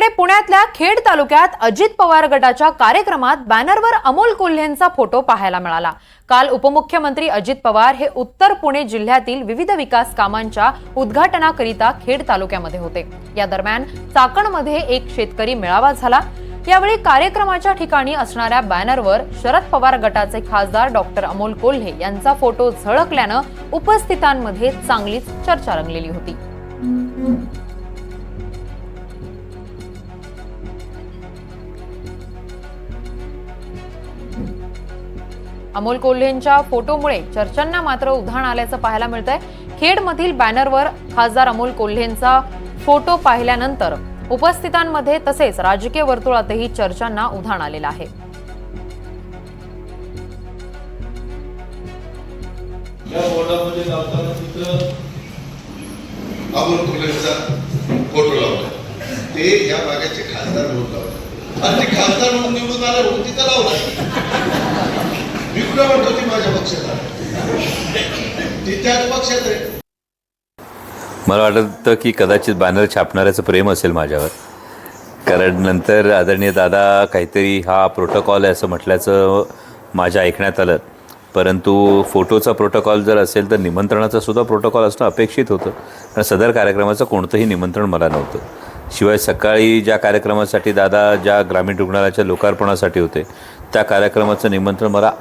दुसरीकडे पुण्यातल्या खेड तालुक्यात अजित पवार गटाच्या कार्यक्रमात बॅनरवर अमोल कोल्हेंचा फोटो पाहायला मिळाला. काल उपमुख्यमंत्री अजित पवार हे उत्तर पुणे जिल्ह्यातील विविध विकास कामांच्या उद्घाटनाकरिता खेड तालुक्यामध्ये होते. या दरम्यान चाकणमध्ये एक शेतकरी मेळावा झाला. यावेळी कार्यक्रमाच्या ठिकाणी असणाऱ्या बॅनरवर शरद पवार गटाचे खासदार डॉक्टर अमोल कोल्हे यांचा फोटो झळकल्यानं उपस्थितांमध्ये चांगलीच चर्चा रंगलेली होती. अमोल कोल्हेंच्या फोटोमुळे चर्चांना मात्र उधाण आल्याचं पाहायला मिळतंय. खेडमधील बॅनरवर खासदार अमोल कोल्हेंचा फोटो पाहिल्यानंतर उपस्थितांमध्ये तसेच राजकीय वर्तुळातही चर्चांना उधाण आलेलं आहे. या बोर्डामध्ये लावताना तिथं अमोल कोल्हेंचा फोटो लावला. ते या भागाचे खासदार म्हणून लावले. आणि ते खासदार म्हणून निवडून आले म्हणून तिथं लावला. मी म्हणतो ती माझ्या पक्षात ती त्याच पक्षात आहे. मला वाटतं की कदाचित बॅनर छापणाऱ्याचं प्रेम असेल माझ्यावर. कारण नंतर आदरणीय दादा काहीतरी हा प्रोटोकॉल आहे असं म्हटल्याचं माझ्या ऐकण्यात आलं. परंतु फोटोचा प्रोटोकॉल जर असेल तर निमंत्रणाचा सुद्धा प्रोटोकॉल असणं अपेक्षित होतं. कारण सदर कार्यक्रमाचं कोणतंही निमंत्रण मला नव्हतं. शिवाय सकाळी ज्या कार्यक्रमासाठी दादा ज्या ग्रामीण रुग्णालयाच्या लोकार्पणासाठी होते त्या कार्यक्रमाचं निमंत्रण मला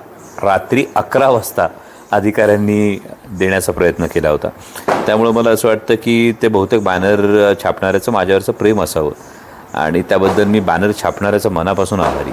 रात्री अकरा वाजता अधिकाऱ्यांनी देण्याचा प्रयत्न केला होता. त्यामुळं मला असं वाटतं की ते बहुतेक बॅनर छापणाऱ्याचं माझ्यावरचं प्रेम असावं. आणि त्याबद्दल मी बॅनर छापणाऱ्याचं मनापासून आभारी.